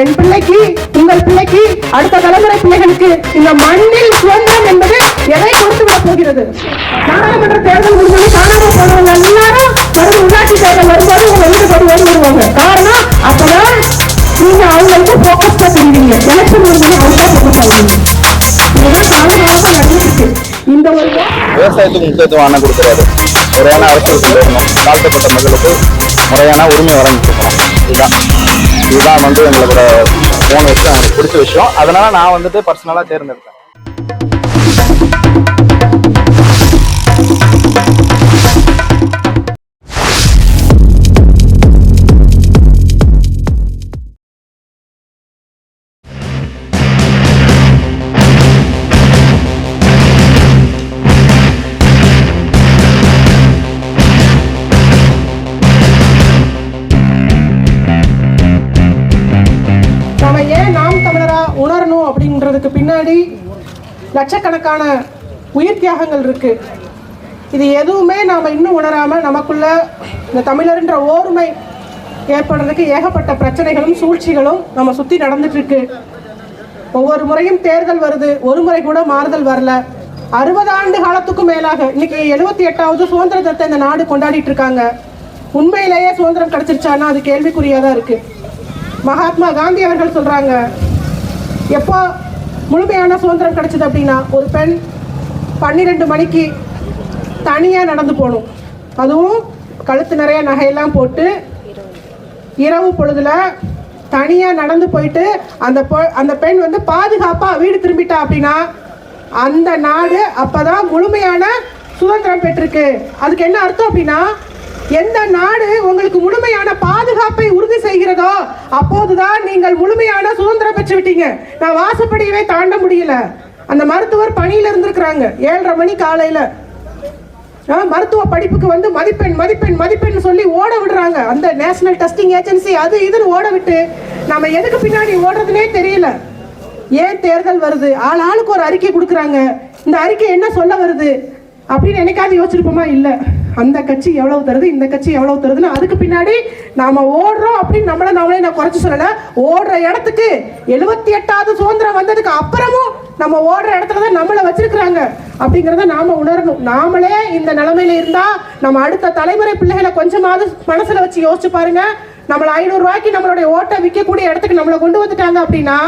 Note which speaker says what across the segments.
Speaker 1: என் பிள்ளைக்கு உங்கள் பிள்ளைக்கு அடுத்த தலைமுறை பிள்ளைகளுக்கு இந்த மண்ணில் சுதந்திரம் என்பது எதை கொடுத்து விட போகிறது? நாடாளுமன்ற தேர்தல் முடிஞ்சு காணாம போனவங்க எல்லாரும் மறுபடியும் உள்ளாட்சி தேர்தல் வரும்போது உங்க வீட்டு போய் ஓடி வருவாங்க. காரணம் அப்பதான் நீங்க அவங்களுக்கு போக்கஸ்டா தான் தெரியுவீங்க எலெக்ஷன் முடிஞ்சு அவங்க போக்கஸ் ஆகுவீங்க இதுதான் காலகாலமா நடந்துட்டு இந்த ஒரு
Speaker 2: விவசாயத்துக்கு முக்கியத்துவம் அண்ணன் கொடுக்குறாரு. முறையான அரசியல் கொண்டு வரணும் தாழ்த்தப்பட்ட மக்களுக்கு முறையான உரிமை வழங்கிருக்கணும் இதுதான் இதுதான் வந்து எங்களோட மூணு விஷயம் எனக்கு பிடிச்ச விஷயம். அதனால நான் வந்துட்டு பர்சனலாக தேர்ந்தெடுத்தேன்.
Speaker 1: லட்சக்கணக்கான உயிர் தியாகங்கள் இருக்கு. இது எதுவுமே நாம் இன்னும் உணராமல் நமக்குள்ள இந்த தமிழர்ன்ற ஓர்மை ஏற்படுறதுக்கு ஏகப்பட்ட பிரச்சனைகளும் சூழ்ச்சிகளும் நம்ம சுற்றி நடந்துட்டுருக்கு ஒவ்வொரு முறையும் தேர்தல் வருது. ஒரு முறை கூட மாறுதல் வரல. அறுபது ஆண்டு காலத்துக்கும் மேலாக இன்னைக்கு எழுபத்தி எட்டாவது சுதந்திர தினத்தை இந்த நாடு கொண்டாடிட்டு இருக்காங்க. உண்மையிலேயே சுதந்திரம் கிடைச்சிருச்சான்னா அது கேள்விக்குறியாக தான் இருக்கு. மகாத்மா காந்தி அவர்கள் சொல்றாங்க எப்போ முழுமையான சுதந்திரம் கிடைச்சது அப்படின்னா ஒரு பெண் பன்னிரெண்டு மணிக்கு தனியாக நடந்து போகணும். அதுவும் கழுத்து நிறைய நகையெல்லாம் போட்டு இரவு பொழுதுல தனியாக நடந்து போயிட்டு அந்த பொ- அந்த பெண் வந்து பாதுகாப்பாக வீடு திரும்பிட்டா அப்படின்னா அந்த நாடு அப்போதான் முழுமையான சுதந்திரம் பெற்றிருக்கு. அதுக்கு என்ன அர்த்தம் அப்படின்னா எந்த நாடு உங்களுக்கு முழுமையான பாதுகாப்பை உறுதி செய்கிறதோ அப்போதுதான் நீங்கள் முழுமையான சுதந்திரம் பெற்று விட்டீங்க நான் வாசப்படியவே தாண்ட முடியல. அந்த மருத்துவர் பணியில இருந்திருக்கிறாங்க. ஏழரை மணி காலையில. ஆ, மருத்துவ படிப்புக்கு வந்து மதிப்பெண் மதிப்பெண் மதிப்பெண் சொல்லி ஓட விடுறாங்க. அந்த நேஷனல் டெஸ்டிங் ஏஜென்சி அது இதுன்னு ஓட விட்டு நம்ம எதுக்கு பின்னாடி ஓடுறதுனே தெரியல. ஏன் தேர்தல் வருது? ஆள் ஆளுக்கு ஒரு அறிக்கை கொடுக்குறாங்க. இந்த அறிக்கை என்ன சொல்ல வருது? அப்படின்னு என்னைக்காவது யோசிச்சிருப்போமா? இல்லை. அந்த கட்சி எவ்வளவு தருது இந்த கட்சி எவ்வளவு தருதுன்னு அதுக்கு பின்னாடி நாம ஓடுறோம் அப்படின்னு நம்மள நாமளே நான் குறைச்சு சொல்லல. ஓடுற இடத்துக்கு எழுபத்தி எட்டாவது சுதந்திரம் வந்ததுக்கு அப்புறமும் நம்ம ஓடுற இடத்துல தான் நம்மளை வச்சிருக்கிறாங்க. அப்படிங்கிறத நாம உணரணும். நாமளே இந்த நிலைமையில இருந்தா நம்ம அடுத்த தலைமுறை பிள்ளைகளை கொஞ்சமாவது மனசுல வச்சு யோசிச்சு பாருங்க. நம்மள ஐநூறு ரூபாய்க்கு நம்மளுடைய ஓட்டை விற்கக்கூடிய இடத்துக்கு நம்மளை கொண்டு வந்துட்டாங்க அப்படின்னா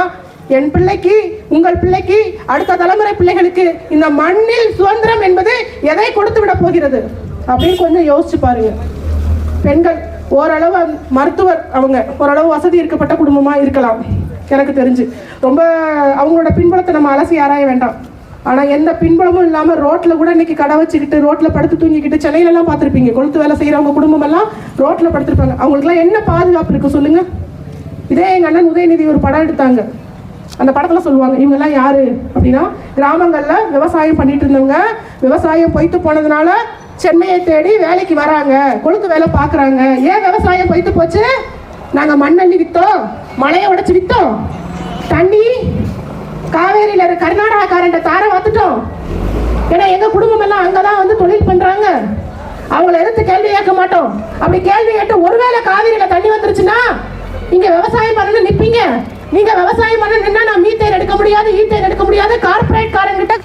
Speaker 1: என் பிள்ளைக்கு உங்கள் பிள்ளைக்கு அடுத்த தலைமுறை பிள்ளைகளுக்கு இந்த மண்ணில் சுதந்திரம் என்பது எதை கொடுத்து விட போகிறது? அப்படின்னு கொஞ்சம் யோசிச்சு பாருங்க. பெண்கள் ஓரளவு மருத்துவர் அவங்க. ஓரளவு வசதி இருக்கப்பட்ட குடும்பமாக இருக்கலாம். எனக்கு தெரிஞ்சு. ரொம்ப அவங்களோட பின்புலத்தை நம்ம அலசி ஆராய வேண்டாம். ஆனால் எந்த பின்புலமும் இல்லாமல் ரோட்டில் கூட இன்னைக்கு கடை வச்சுக்கிட்டு ரோட்டில் படுத்து தூங்கிக்கிட்டு சென்னையிலலாம் பார்த்துருப்பீங்க. கொளுத்து வேலை செய்கிறவங்க குடும்பமெல்லாம் ரோட்டில் படுத்துருப்பாங்க. அவங்களுக்குலாம் என்ன பாதுகாப்பு இருக்கு சொல்லுங்கள் இதே எங்கள் அண்ணன் உதயநிதி ஒரு படம் எடுத்தாங்க. அந்த படத்துல சொல்லுவாங்க இவங்கெல்லாம் யாரு? அப்படின்னா கிராமங்கள்ல விவசாயம் பண்ணிட்டு இருந்தவங்க விவசாயம் பொய்த்து போனதுனால சென்னையை தேடி வேலைக்கு வராங்க. கொழுக்கு வேலை பார்க்குறாங்க. ஏன் விவசாயம் போயிட்டு போச்சு? நாங்கள் மண்ணள்ளி விற்றோம் மலையை உடைச்சி விற்றோம் தண்ணி காவேரியில் இருக்க கர்நாடகாக்காரன்ட்ட தார வாத்துட்டோம். ஏன்னா எங்கள் குடும்பம் எல்லாம் அங்கதான் வந்து தொழில் பண்ணுறாங்க அவங்கள எதிர்த்து கேள்வி கேட்க மாட்டோம். அப்படி கேள்வி கேட்டு ஒருவேளை காவேரியில் தண்ணி வந்துருச்சுன்னா நீங்கள் விவசாயம் பண்ணணும் நிற்பீங்க நீங்கள் விவசாயம் பண்ண நான் மீத்தேன் எடுக்க முடியாது ஈத்தேன் எடுக்க முடியாது. கார்பரேட் காரங்கிட்ட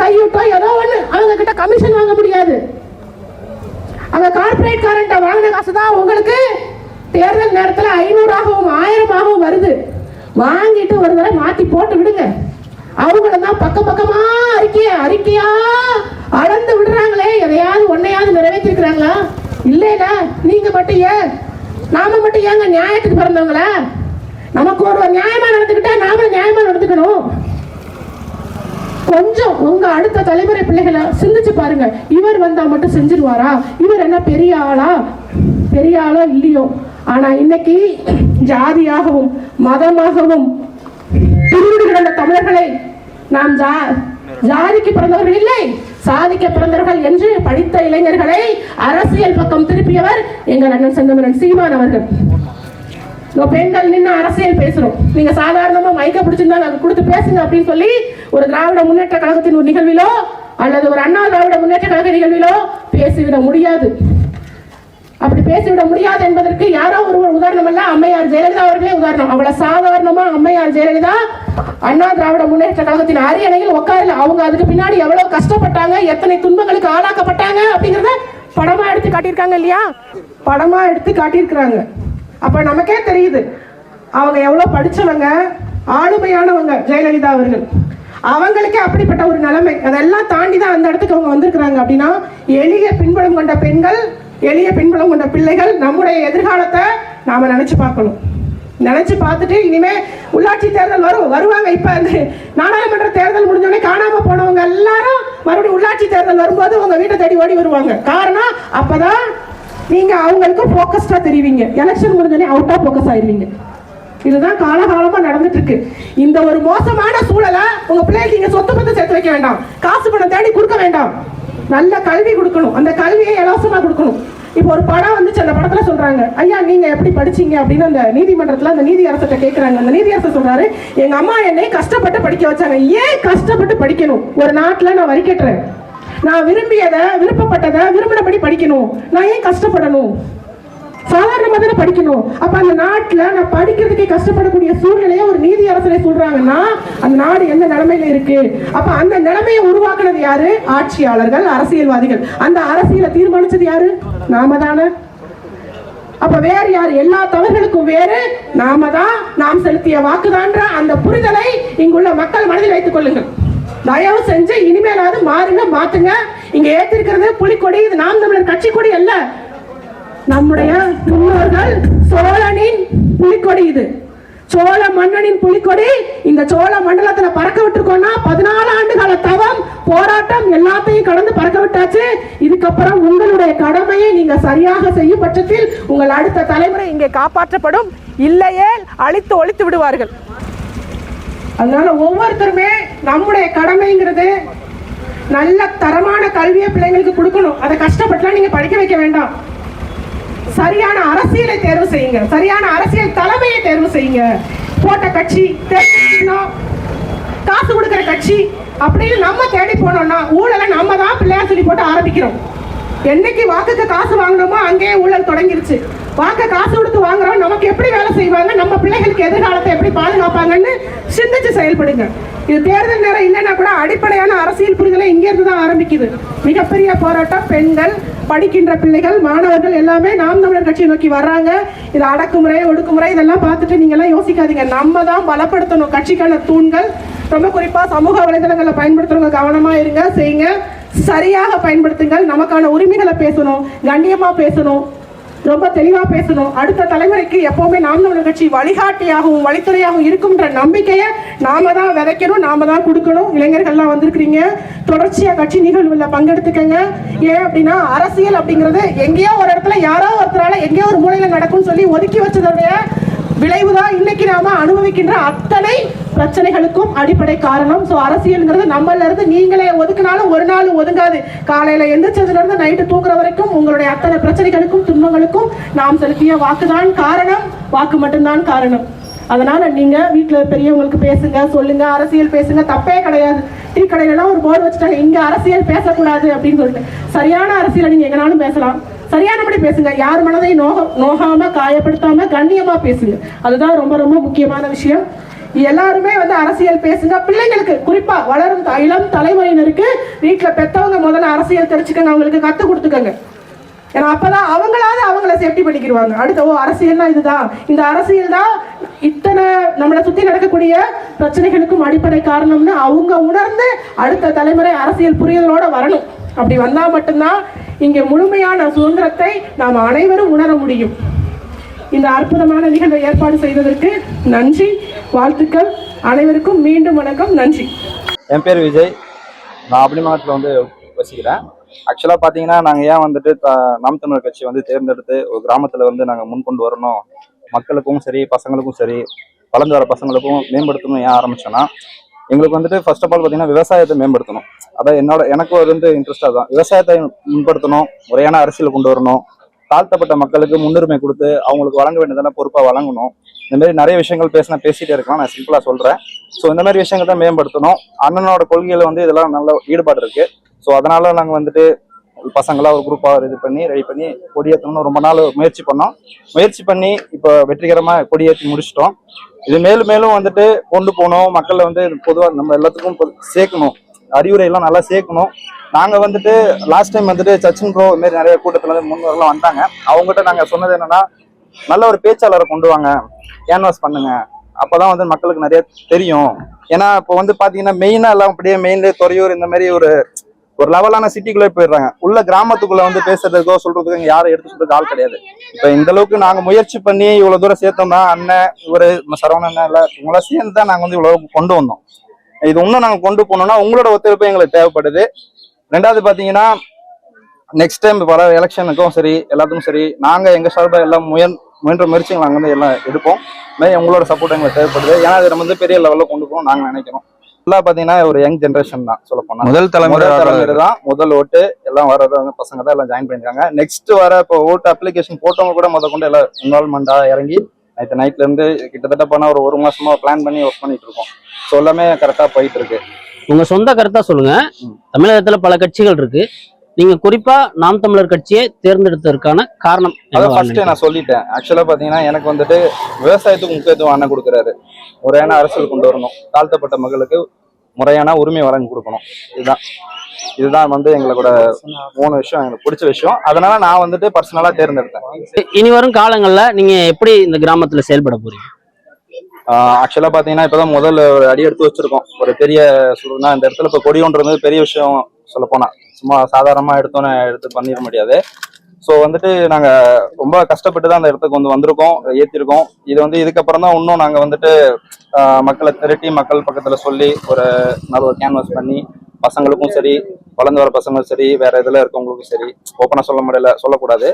Speaker 1: கையூட்டோ ஏதோ ஒண்ணு. அவங்க கிட்ட கமிஷன் வாங்க முடியாது. அந்த கார்ப்பரேட் காரண்ட வாங்கின காசு தான் உங்களுக்கு. தேர்தல் நேரத்துல ஐநூறாகவும் ஆயிரமாகவும் வருது. வாங்கிட்டு ஒரு தடவை மாத்தி போட்டு விடுங்க. அவங்கள தான் பக்கம் பக்கமா அறிக்கைய அறிக்கையா அளந்து விடுறாங்களே. எதையாவது ஒன்னையாவது நிறைவேற்றிருக்கிறாங்களா? இல்லைடா நீங்க மட்டும் ஏன்? நாம மட்டும் ஏங்க நியாயத்துக்கு பிறந்தவங்களா? நமக்கு ஒரு நியாயமா நடந்துக்கிட்டா நாமளும் நியாயமா நடந்துக்கணும். கொஞ்சம் உங்க அடுத்த தலைமுறை பிள்ளைகளை சிந்திச்சு பாருங்க. இவர் வந்தா மட்டும் செஞ்சிருவாரா? இவர் என்ன பெரிய ஆளா? பெரிய ஆளோ இல்லையோ? ஆனா இன்னைக்கு ஜாதியாகவும் மதமாகவும் பிரிந்து கிடந்த தமிழர்களை நாம் ஜா- ஜாதிக்கு பிறந்தவர்கள் இல்லை சாதிக்க பிறந்தவர்கள் என்று படித்த இளைஞர்களை அரசியல் பக்கம் திருப்பியவர் எங்கள் அண்ணன் செந்தமரன் சீமான் அவர்கள். பெண்கள் நின்று அரசியல் பேசுறோம். நீங்க சாதாரணமா மைக்க பிடிச்சிருந்தா நாங்க கொடுத்து பேசுங்க அப்படின்னு சொல்லி ஒரு திராவிட முன்னேற்ற கழகத்தின் ஒரு நிகழ்விலோ அல்லது ஒரு அண்ணா திராவிட முன்னேற்ற கழக நிகழ்விலோ பேசிவிட முடியாது. அப்படி பேசிவிட முடியாது என்பதற்கு யாரோ ஒருவர் உதாரணம் அல்ல. அம்மையார் ஜெயலலிதா அவர்களே உதாரணம். அவ்வளவு சாதாரணமா அம்மையார் ஜெயலலிதா அண்ணா திராவிட முன்னேற்ற கழகத்தின் அரியணையில் உட்காரல அவங்க அதுக்கு பின்னாடி எவ்வளவு கஷ்டப்பட்டாங்க எத்தனை துன்பங்களுக்கு ஆளாக்கப்பட்டாங்க அப்படிங்கறத படமா எடுத்து காட்டியிருக்காங்க இல்லையா? படமா எடுத்து காட்டியிருக்கிறாங்க. அப்ப நமக்கே தெரியுது. அவங்க எவ்வளவு படிச்சவங்க ஆளுமையானவங்க ஜெயலலிதா அவர்கள். அவங்களுக்கே அப்படிப்பட்ட ஒரு நிலைமை. அதெல்லாம் தாண்டி தான் அந்த இடத்துக்கு அவங்க வந்திருக்கிறாங்க அப்படின்னா எளிய பின்புலம் கொண்ட பெண்கள் எளிய பின்புலம் கொண்ட பிள்ளைகள் நம்முடைய எதிர்காலத்தை நாம நினைச்சு பார்க்கணும். நினைச்சு பார்த்துட்டு இனிமே உள்ளாட்சி தேர்தல் வரும் வருவாங்க. இப்ப அந்த நாடாளுமன்ற தேர்தல் முடிஞ்சோடனே காணாம போனவங்க எல்லாரும் மறுபடியும் உள்ளாட்சி தேர்தல் வரும்போது உங்க வீட்டை தேடி ஓடி வருவாங்க. காரணம் அப்பதான் நீங்க அவங்களுக்கு போக்கஸ்டா தெரிவிங்க. எலெக்ஷன் முடிஞ்சோடனே அவுட்டா போக்கஸ் ஆயிருவீங்க. இதுதான் காலகாலமா நடந்துட்டு இருக்கு இந்த ஒரு மோசமான சூழலை உங்க பிள்ளைக்கு நீங்க சொத்து பத்து சேர்த்து வைக்க வேண்டாம். காசு பணம் தேடி கொடுக்க வேண்டாம். நல்ல கல்வி கொடுக்கணும். அந்த கல்வியை இலவசமா கொடுக்கணும். இப்போ ஒரு படம் வந்துச்சு அந்த படத்துல சொல்றாங்க ஐயா நீங்க எப்படி படிச்சீங்க? அப்படின்னு அந்த நீதிமன்றத்துல அந்த நீதி அரசர்கிட்ட கேக்குறாங்க. அந்த நீதி அரசர் சொல்றாரு எங்க அம்மா என்னை கஷ்டப்பட்டு படிக்க வச்சாங்க. ஏன் கஷ்டப்பட்டு படிக்கணும்? ஒரு நாட்டுல நான் வரி கட்டுறேன். நான் விரும்பியதை விருப்பப்பட்டதை விரும்பினபடி படிக்கணும். நான் ஏன் கஷ்டப்படணும்? சாதாரணமாக தானே படிக்கணும். அப்ப அந்த நாட்டுல நான் படிக்கிறதுக்கே கஷ்டப்படக்கூடிய சூழ்நிலையை ஒரு நீதி அரசரை சொல்றாங்கன்னா அந்த நாடு எந்த நிலைமையில இருக்கு? அப்ப அந்த நிலைமையை உருவாக்குனது யாரு? ஆட்சியாளர்கள் அரசியல்வாதிகள். அந்த அரசியலை தீர்மானிச்சது யாரு? நாம தானே அப்ப வேற யார்? எல்லா தவறுகளுக்கும் வேறு நாம தான் நாம் செலுத்திய வாக்குதான்ற அந்த புரிதலை இங்குள்ள மக்கள் மனதில் வைத்துக் கொள்ளுங்கள். தயவு செஞ்சு இனிமேலாவது மாறுங்க மாத்துங்க. இங்க ஏத்திருக்கிறது புலிக்கொடி இது நாம் தமிழர் கட்சி கொடி அல்ல. நம்முடைய முன்னோர்கள் சோழனின் புலிக்கொடி இது. சோழ மன்னனின் புலிக்கொடி. இந்த சோழ மண்டலத்துல பறக்க விட்டுருக்கோம்னா பதினாலு ஆண்டு கால தவம் போராட்டம் எல்லாத்தையும் கடந்து பறக்க விட்டாச்சு. இதுக்கப்புறம் உங்களுடைய கடமையை நீங்க சரியாக செய்யும் பட்சத்தில் உங்கள் அடுத்த தலைமுறை இங்கே காப்பாற்றப்படும். இல்லையே அழித்து ஒழித்து விடுவார்கள். அதனால ஒவ்வொருத்தருமே நம்முடைய கடமைங்கிறது நல்ல தரமான கல்வியை பிள்ளைங்களுக்கு கொடுக்கணும். அதை கஷ்டப்பட்டுலாம் நீங்க படிக்க வைக்க வேண்டாம். சரியான அரசியலை தேர்வு செய்யுங்க. சரியான அரசியல் தலைமையை தேர்வு செய்யுங்க. போட்ட கட்சி காசு கொடுக்கிற கட்சி அப்படின்னு நம்ம தேடி போனோம்னா ஊழலை நம்ம தான் பிள்ளையார் சொல்லி போட்டு ஆரம்பிக்கிறோம். என்னைக்கு வாக்குக்கு காசு வாங்கினோமோ அங்கேயே ஊழல் தொடங்கிருச்சு. வாக்க காசு கொடுத்து வாங்குறோம் நமக்கு எப்படி வேலை செய்வாங்க? நம்ம பிள்ளைகளுக்கு எதிர்காலத்தை எப்படி பாதுகாப்பாங்கன்னு சிந்திச்சு செயல்படுங்க. இது தேர்தல் நேரம் இல்லைன்னா கூட அடிப்படையான அரசியல் புரிதலை இங்கிருந்து தான் ஆரம்பிக்குது. மிகப்பெரிய போராட்டம் பெண்கள் படிக்கின்ற பிள்ளைகள் மாணவர்கள் எல்லாமே நாம் தமிழர் கட்சியை நோக்கி வர்றாங்க. இது அடக்குமுறை ஒடுக்குமுறை இதெல்லாம் பார்த்துட்டு நீங்க எல்லாம் யோசிக்காதீங்க. நம்ம தான் பலப்படுத்தணும். கட்சிக்கான தூண்கள் ரொம்ப குறிப்பா சமூக வலைதளங்களை பயன்படுத்துறவங்க கவனமா இருங்க செய்யுங்க. சரியாக பயன்படுத்துங்கள். நமக்கான உரிமைகளை பேசணும். கண்ணியமா பேசணும். ரொம்ப தெளிவா பேசணும். அடுத்த தலைமுறைக்கு எப்பவுமே நாம் தமிழர் கட்சி வழிகாட்டியாகவும் வழித்துறையாகவும் இருக்கும்ன்ற நம்பிக்கையை நாம தான் விதைக்கணும் நாம தான் கொடுக்கணும். இளைஞர்கள்லாம் வந்திருக்கிறீங்க. தொடர்ச்சியா கட்சி நிகழ்வுல பங்கெடுத்துக்கங்க. ஏன் அப்படின்னா அரசியல் அப்படிங்கிறது எங்கேயோ ஒரு இடத்துல யாரோ ஒருத்தரால எங்கேயோ ஒரு மூலையில நடக்கும்னு சொல்லி ஒதுக்கி வச்சதோடைய விளைவுதான் இன்னைக்கு நாம அனுபவிக்கின்ற அத்தனை பிரச்சனைகளுக்கும் அடிப்படை காரணம். சோ அரசியல்ங்கிறது நம்மள இருந்து நீங்களே ஒதுக்குனாலும் ஒரு நாள் ஒதுங்காது. காலையில எந்திரிச்சதுல இருந்து நைட்டு தூங்குற வரைக்கும் உங்களுடைய அத்தனை பிரச்சனைகளுக்கும் துன்பங்களுக்கும் நாம் செலுத்திய வாக்குதான் காரணம். வாக்கு மட்டும்தான் காரணம். அதனால நீங்க வீட்டுல பெரியவங்களுக்கு பேசுங்க சொல்லுங்க. அரசியல் பேசுங்க. தப்பே கிடையாது. டீ கடையில ஒரு போர்டு வச்சுட்டாங்க. இங்க அரசியல் பேசக்கூடாது அப்படின்னு சொல்லிட்டு. சரியான அரசியலை நீங்க எங்கனாலும் பேசலாம். சரியானபடி பேசுங்க. யார் மனதையும் நோக நோகாம காயப்படுத்தாம கண்ணியமா பேசுங்க. அதுதான் ரொம்ப ரொம்ப முக்கியமான விஷயம். எல்லாருமே வந்து அரசியல் பேசுங்க. பிள்ளைங்களுக்கு குறிப்பா வளரும் இளம் தலைமுறையினருக்கு வீட்டுல பெத்தவங்க முதல்ல அரசியல் தெரிச்சுக்கங்க அவங்களுக்கு கத்து கொடுத்துக்கங்க. ஏன்னா அப்பதான் அவங்களாவது அவங்கள சேஃப்டி பண்ணிக்கிடுவாங்க அடுத்த ஓ அரசியல்னா இதுதான். இந்த அரசியல் தான் இத்தனை நம்மளை சுத்தி நடக்கக்கூடிய பிரச்சனைகளுக்கும் அடிப்படை காரணம்னு அவங்க உணர்ந்து அடுத்த தலைமுறை அரசியல் புரிதலோட வரணும். அப்படி வந்தா மட்டும்தான் இங்க முழுமையான சுதந்திரத்தை நாம் அனைவரும் உணர முடியும். இந்த அற்புதமான நிகழ்வை ஏற்பாடு செய்ததற்கு நன்றி வாழ்த்துக்கள். அனைவருக்கும் மீண்டும் வணக்கம் நன்றி.
Speaker 2: என் பேர் விஜய். நான் அபிமானத்தில் வந்து வசிக்கிறேன். ஆக்சுவலாக பார்த்தீங்கன்னா நாங்கள் ஏன் வந்துட்டு த- நாம் தமிழர் கட்சி வந்து தேர்ந்தெடுத்து ஒரு கிராமத்தில் வந்து நாங்கள் முன்கொண்டு வரணும். மக்களுக்கும் சரி பசங்களுக்கும் சரி வளர்ந்து வர பசங்களுக்கும் மேம்படுத்தணும் ஏன் ஆரம்பிச்சோன்னா எங்களுக்கு வந்துட்டு ஃபர்ஸ்ட் ஆஃப் ஆல் பார்த்தீங்கன்னா விவசாயத்தை மேம்படுத்தணும். அதான் என்னோட எனக்கு வந்து இன்ட்ரெஸ்டாக தான் விவசாயத்தை முன்படுத்தணும் முறையான அரசியல் கொண்டு வரணும். தாழ்த்தப்பட்ட மக்களுக்கு முன்னுரிமை கொடுத்து அவங்களுக்கு வழங்க வேண்டியதான பொறுப்பாக வழங்கணும். இந்த மாதிரி நிறைய விஷயங்கள் பேசினா பேசிகிட்டே இருக்கலாம் நான் சிம்பிளாக சொல்கிறேன் ஸோ இந்த மாதிரி விஷயங்கள் தான் மேம்படுத்தணும். அண்ணனோட கொள்கையில் வந்து இதெல்லாம் நல்ல ஈடுபாடு இருக்குது ஸோ அதனால் நாங்கள் வந்துட்டு பசங்களாக ஒரு குரூப்பாக இது பண்ணி ரெடி பண்ணி கொடியேற்றணும்னு ரொம்ப நாள் முயற்சி பண்ணோம். முயற்சி பண்ணி இப்போ வெற்றிகரமாக கொடியேற்றி முடிச்சிட்டோம். இது மேலும் மேலும் வந்துட்டு கொண்டு போகணும். மக்களை வந்து பொதுவாக நம்ம எல்லாத்துக்கும் பொது- சேர்க்கணும். அறிவுரை எல்லாம் நல்லா சேர்க்கணும். நாங்கள் வந்துட்டு லாஸ்ட் டைம் வந்துட்டு சச்சின் ப்ரோ இது மாதிரி நிறைய கூட்டத்தில் வந்து முன்னோரெல்லாம் வந்தாங்க அவங்ககிட்ட நாங்கள் சொன்னது என்னன்னா நல்ல ஒரு பேச்சாளரை கொண்டு வாங்க. கேன்வாஸ் பண்ணுங்க. அப்பதான் வந்து மக்களுக்கு நிறைய தெரியும். ஏன்னா இப்போ வந்து பார்த்தீங்கன்னா மெயினாக எல்லாம் அப்படியே மெயின்லேயே துறையூர் இந்த மாதிரி ஒரு ஒரு லெவலான சிட்டிக்குள்ளே போயிடுறாங்க. உள்ள கிராமத்துக்குள்ள வந்து பேசுறதுக்கோ சொல்றதுக்கோ இங்க யாரும் எடுத்து சொல்றதுக்கு ஆள் கிடையாது. இப்ப இந்த அளவுக்கு நாங்க முயற்சி பண்ணி இவ்வளவு தூரம் சேர்த்தோம்னா அண்ணன் இவரு சரவண அண்ணன் இல்ல இவங்களாம் சேர்ந்து தான் நாங்க வந்து இவ்வளவு கொண்டு வந்தோம். இது இன்னும் நாங்க கொண்டு போனோம்னா உங்களோட ஒத்துழைப்பு எங்களுக்கு தேவைப்படுது. ரெண்டாவது பாத்தீங்கன்னா நெக்ஸ்ட் டைம் வர எலெக்ஷனுக்கும் சரி எல்லாத்துக்கும் சரி நாங்க எங்க சார்பாக எல்லாம் முயன் முயன்ற முயற்சிகள் நாங்கள் வந்து எல்லாம் எடுப்போம். உங்களோட சப்போர்ட் எங்களுக்கு தேவைப்படுது. ஏன்னா அதை நம்ம வந்து பெரிய லெவலில் கொண்டு போகணும் நாங்கள் நினைக்கிறோம். எல்லாம் பாத்தீங்கன்னா ஒரு யங் ஜென்ரேஷன் தான் சொல்ல போனா
Speaker 3: முதல் தலைமுறை
Speaker 2: தலைமுறை தான் முதல் ஓட்டு. எல்லாம் வர்றது வந்து பசங்க தான் எல்லாம் ஜாயின் பண்ணிருக்காங்க நெக்ஸ்ட் வர இப்போ ஓட்டு அப்ளிகேஷன் போட்டவங்க கூட முத கொண்டு எல்லாம் இன்வால்மெண்டா இறங்கி நேற்று நைட்ல இருந்து கிட்டத்தட்ட போனா ஒரு ஒரு மாசமா பிளான் பண்ணி ஒர்க் பண்ணிட்டு இருக்கோம். ஸோ எல்லாமே கரெக்டா போயிட்டு இருக்கு.
Speaker 4: உங்க சொந்த கருத்தா சொல்லுங்க. தமிழகத்துல பல கட்சிகள் இருக்கு. நீங்க குறிப்பா நாம் தமிழர் கட்சியை தேர்ந்தெடுத்ததற்கான காரணம்
Speaker 2: ஃபர்ஸ்ட் நான் சொல்லிட்டேன். ஆக்சுவலா பாத்தீங்கன்னா எனக்கு வந்துட்டு விவசாயத்துக்கு முக்கியத்துவம் அண்ணன் கொடுக்குறாரு. முறையான அரசியல் கொண்டு வரணும். தாழ்த்தப்பட்ட மக்களுக்கு முறையான உரிமை வழங்கி கொடுக்கணும். இதுதான். இதுதான் வந்து எங்களோட மூணு விஷயம் எனக்கு பிடிச்ச விஷயம். அதனால நான் வந்துட்டு பர்சனலா தேர்ந்தெடுத்தேன்?
Speaker 4: இனி வரும் காலங்கள்ல நீங்க எப்படி இந்த கிராமத்துல செயல்பட போறீங்க?
Speaker 2: ஆக்சுவலா இப்போ தான் முதல்ல ஒரு அடி எடுத்து வச்சிருக்கோம். ஒரு பெரிய சொல்லணும்னா இந்த இடத்துல இப்போ கொடின்றது பெரிய விஷயம் சொல்லப்போனால் சும்மா சாதாரணமாக எடுத்தோன்னே எடுத்து பண்ணிட முடியாது. ஸோ வந்துட்டு நாங்கள் ரொம்ப கஷ்டப்பட்டு தான் அந்த இடத்துக்கு வந்து வந்திருக்கோம் ஏற்றிருக்கோம் இது வந்து இதுக்கப்புறம் தான் இன்னும் நாங்கள் வந்துட்டு மக்களை திரட்டி மக்கள் பக்கத்தில் சொல்லி ஒரு நல்ல ஒரு கேன்வாஸ் பண்ணி பசங்களுக்கும் சரி வளர்ந்து வர பசங்களும் சரி வேற இதில் இருக்கவங்களுக்கும் சரி ஓப்பனாக சொல்ல முடியல சொல்லக்கூடாது.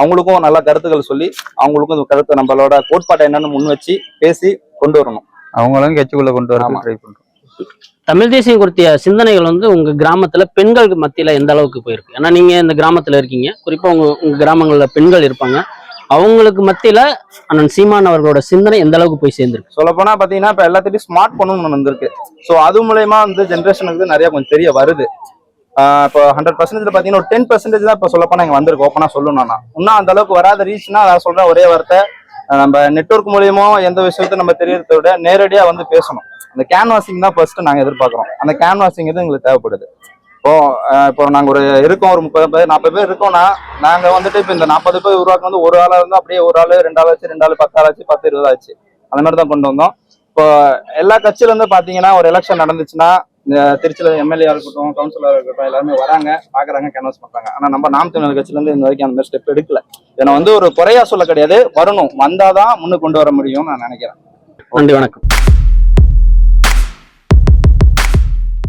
Speaker 2: அவங்களுக்கும் நல்ல கருத்துக்கள் சொல்லி அவங்களுக்கும் இந்த கருத்தை நம்மளோட கோட்பாட்டை என்னன்னு முன் வச்சு பேசி கொண்டு வரணும்.
Speaker 3: அவங்களும் கட்சிக்குள்ள கொண்டு வர
Speaker 2: ஆமா.
Speaker 3: ட்ரை பண்றோம்.
Speaker 4: தமிழ் தேசியம் குறித்த சிந்தனைகள் வந்து உங்க கிராமத்துல பெண்களுக்கு மத்தியில எந்த அளவுக்கு போயிருக்கு? ஏன்னா நீங்க இந்த கிராமத்துல இருக்கீங்க. குறிப்பா உங்க உங்க கிராமங்கள்ல பெண்கள் இருப்பாங்க. அவங்களுக்கு மத்தியில அண்ணன் சீமான் அவர்களோட சிந்தனை எந்த அளவுக்கு போய் சேர்ந்திருக்கு?
Speaker 2: சொல்ல போனா பாத்தீங்கன்னா இப்ப எல்லாத்திட்டையும் ஸ்மார்ட் போனும் ஒன்று வந்திருக்கு. ஸோ அது மூலயமா வந்து ஜென்ரேஷனுக்கு நிறைய கொஞ்சம் தெரிய வருது. இப்போ ஹண்ட்ரட் பர்சன்டேஜ் பார்த்தீங்கன்னா ஒரு டென் பர்சன்டேஜ் தான் இப்போ சொல்லப்போனால் நாங்கள் இங்க ஓப்பனாக ஓப்பனா சொல்லணும்னா இன்னும் அந்த அளவுக்கு வராத ரீச்னா நான் சொல்ற ஒரே வார்த்தை. நம்ம நெட்வொர்க் மூலியமா எந்த விஷயத்த நம்ம தெரியறத விட நேரடியாக வந்து பேசணும். அந்த கேன்வாசிங் தான் ஃபர்ஸ்ட் நாங்கள் எதிர்பார்க்குறோம். அந்த கேன்வாசிங் இது எங்களுக்கு தேவைப்படுது? இப்போ இப்போ நாங்கள் ஒரு இருக்கோம் ஒரு முப்பது பேர் நாற்பது பேர் இருக்கோம்னா நாங்கள் வந்துட்டு இப்போ இந்த நாற்பது பேர் உருவாக்கம் வந்து ஒரு ஆளாக இருந்தால் அப்படியே ஒரு ஆள் ரெண்டு ஆள் ஆச்சு ரெண்டு ஆள் பத்து ஆள் ஆச்சு பத்து இருபது ஆச்சு. அந்த மாதிரி தான் கொண்டு வந்தோம். இப்போ எல்லா கட்சியில இருந்து பாத்தீங்கன்னா ஒரு எலெக்ஷன் நடந்துச்சுன்னா இந்த திருச்சியில் எம்எல்ஏ இருக்கட்டும் கவுன்சிலராக இருக்கட்டும் எல்லாருமே வராங்க பாக்குறாங்க கேன்வாஸ் பண்றாங்க. ஆனா நம்ம நாம் தமிழர் கட்சியிலேருந்து இந்த வரைக்கும் அந்த மாதிரி ஸ்டெப் எடுக்கல. இதை வந்து ஒரு குறையா சொல்ல கிடையாது. வரணும். வந்தாதான் முன்னுக்கு கொண்டு வர முடியும்னு நான் நினைக்கிறேன்.
Speaker 4: நன்றி வணக்கம்.